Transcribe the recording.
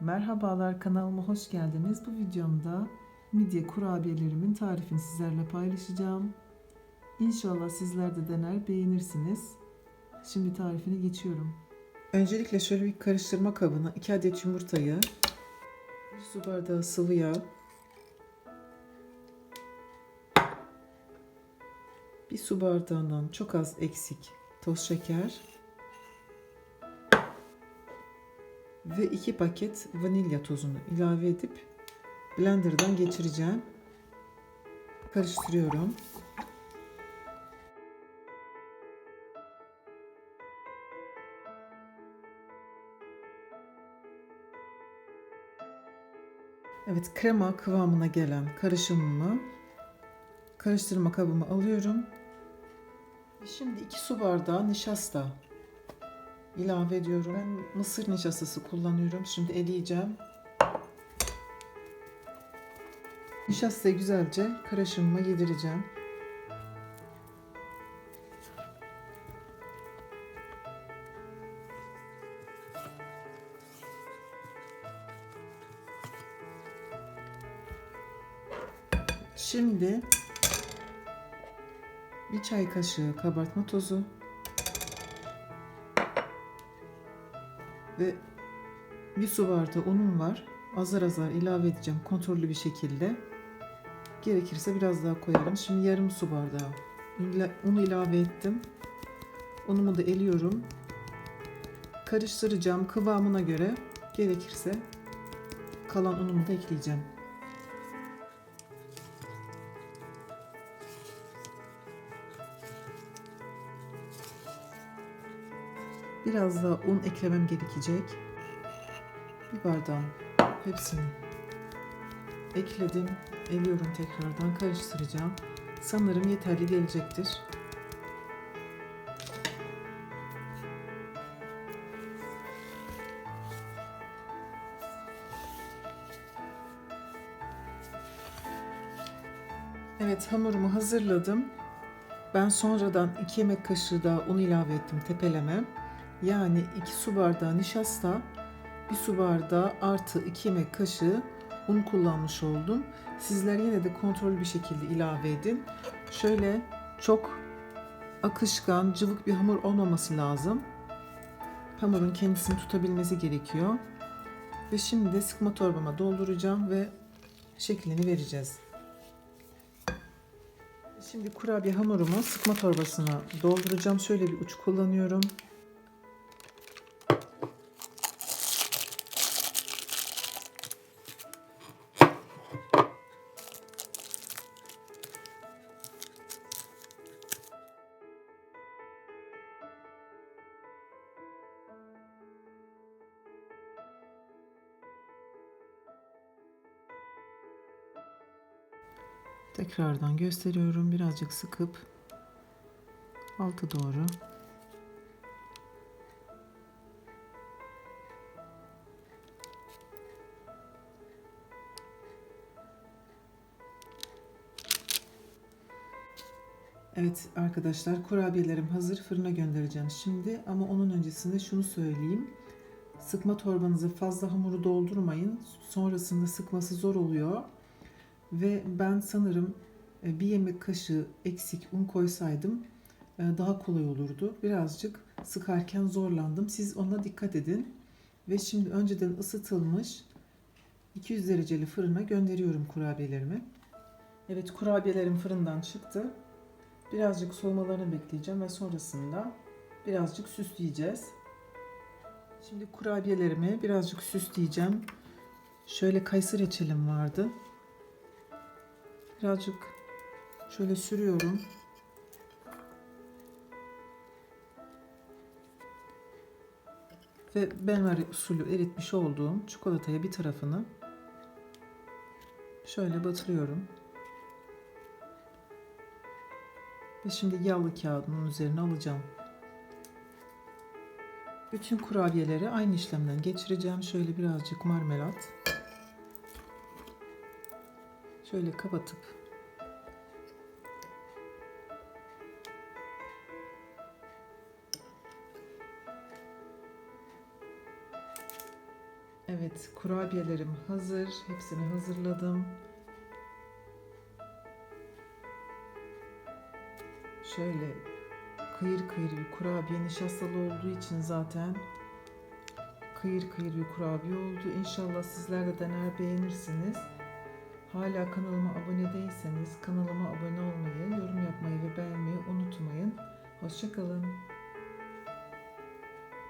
Merhabalar kanalıma hoş geldiniz. Bu videomda midye kurabiyelerimin tarifini sizlerle paylaşacağım. İnşallah sizler de dener beğenirsiniz. Şimdi tarifine geçiyorum. Öncelikle şöyle bir karıştırma kabına 2 adet yumurtayı, 1 su bardağı sıvı yağ, 1 su bardağından çok az eksik toz şeker, ve 2 paket vanilya tozunu ilave edip blenderdan geçireceğim. Karıştırıyorum. Evet krema kıvamına gelen karışımımı karıştırma kabıma alıyorum. Şimdi 2 su bardağı nişasta ilave ediyorum. Ben mısır nişastası kullanıyorum. Şimdi eleyeceğim. Nişastayı güzelce karışımıma yedireceğim. Şimdi bir çay kaşığı kabartma tozu ve bir su bardağı unum var. Azar azar ilave edeceğim kontrollü bir şekilde. Gerekirse biraz daha koyarım. Şimdi yarım su bardağı un ilave ettim. Unumu da eliyorum. Karıştıracağım kıvamına göre gerekirse kalan unumu da ekleyeceğim. Biraz daha un eklemem gerekecek. Bir bardağın hepsini ekledim. Eliyorum tekrardan karıştıracağım. Sanırım yeterli gelecektir. Evet hamurumu hazırladım. Ben sonradan 2 yemek kaşığı daha un ilave ettim tepeleme. Yani 2 su bardağı nişasta, 1 su bardağı artı 2 yemek kaşığı un kullanmış oldum. Sizler yine de kontrollü bir şekilde ilave edin. Şöyle çok akışkan, cıvık bir hamur olmaması lazım. Hamurun kendisini tutabilmesi gerekiyor. Ve şimdi de sıkma torbama dolduracağım ve şeklini vereceğiz. Şimdi kurabiye hamurumu sıkma torbasına dolduracağım. Şöyle bir uç kullanıyorum. Tekrardan gösteriyorum. Birazcık sıkıp alta doğru Evet arkadaşlar kurabiyelerim hazır fırına göndereceğim şimdi ama onun öncesinde şunu söyleyeyim. Sıkma torbanızı fazla hamuru doldurmayın. Sonrasında sıkması zor oluyor. Ve ben sanırım e, bir yemek kaşığı eksik un koysaydım e, daha kolay olurdu. Birazcık sıkarken zorlandım. Siz ona dikkat edin. Ve şimdi önceden ısıtılmış 200 dereceli fırına gönderiyorum kurabiyelerimi. Evet kurabiyelerim fırından çıktı. Birazcık soğumalarını bekleyeceğim ve sonrasında birazcık süsleyeceğiz. Şimdi kurabiyelerimi birazcık süsleyeceğim. Şöyle kayısı reçelim vardı. Birazcık şöyle sürüyorum. Ve benmari usulü eritmiş olduğum çikolataya bir tarafını şöyle batırıyorum. Ve şimdi yağlı kağıdının üzerine alacağım. Bütün kurabiyeleri aynı işlemden geçireceğim. Şöyle birazcık marmelat. Şöyle kapatıp Evet, kurabiyelerim hazır. Hepsini hazırladım. Şöyle kıyır kıyır bir kurabiye nişastalı olduğu için zaten kıyır kıyır bir kurabiye oldu. İnşallah sizler de dener beğenirsiniz. Hala kanalıma abone değilseniz kanalıma abone olmayı, yorum yapmayı ve beğenmeyi unutmayın. Hoşçakalın.